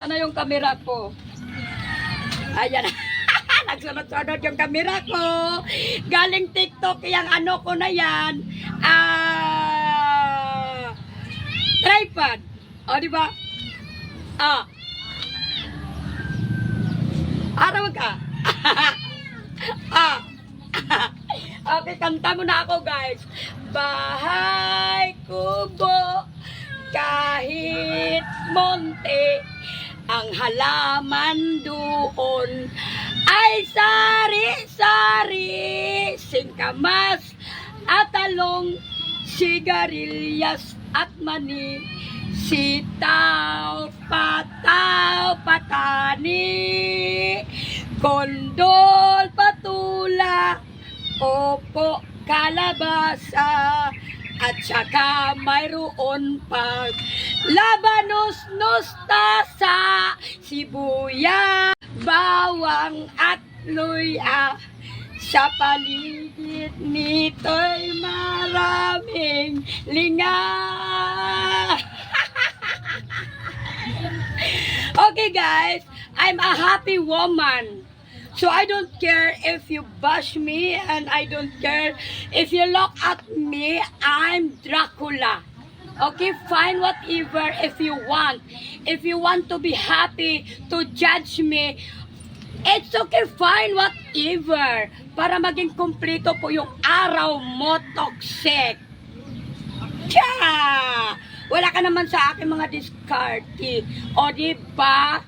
Ano yung kamera ko? Ayan. Nagsunod-sunod yung kamera ko. Galing TikTok yung ano ko na yan. Ah, tripod. O, di ba? Ah. Araw ka. ah. okay, kanta mo na ako, guys. Bahay kubo kahit monte ang halaman doon ay sari-sari singkamas at talong sigarilyas at mani sitaw pataw patani kondol patula opo kalabasa at saka mayroon pag labanos, nostasa, sibuya, bawang at luya. Sa paligid nito'y maraming linga. okay guys, I'm a happy woman. So I don't care if you bash me and I don't care if you look at me, I'm Dracula. Okay, fine whatever if you want. If you want to be happy to judge me, it's okay, fine whatever. Para maging kumpleto po yung araw mo, toxic. Tcha! Wala ka naman sa akin mga discarded. O, di ba?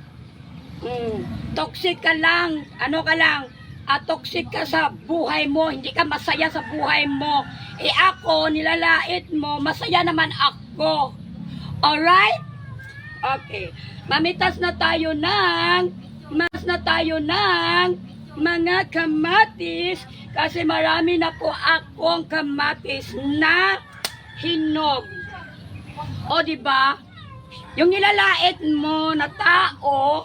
Mm, toxic ka lang. Ano ka lang? Ah, toxic ka sa buhay mo. Hindi ka masaya sa buhay mo. Eh ako, nilalait mo. Masaya naman ako. Alright? Okay. Mamitas na tayo ng mas na tayo ng mga kamatis kasi marami na po akong kamatis na hinog. O, di ba? Yung nilalait mo na tao,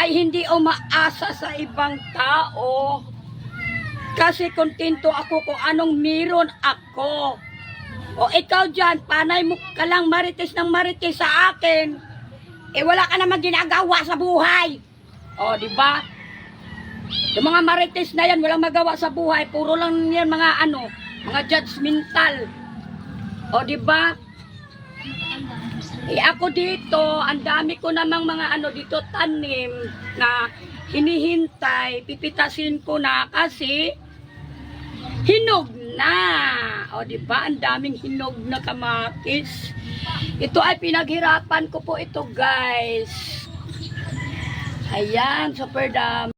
ay hindi umaasa sa ibang tao. Kasi kontento ako kung anong meron ako. O ikaw dyan, panay mo ka lang marites ng marites sa akin. Eh wala ka naman ginagawa sa buhay. O, di ba? Yung mga marites na yan, walang magawa sa buhay. Puro lang yan mga ano, mga judgmental. O, di ba? Eh ako dito, ang dami ko namang mga ano dito tanim na hinihintay, pipitasin ko na kasi hinog na. O di ba? Ang daming hinog na kamatis. Ito ay pinaghirapan ko po ito, guys. Ayan, super dami.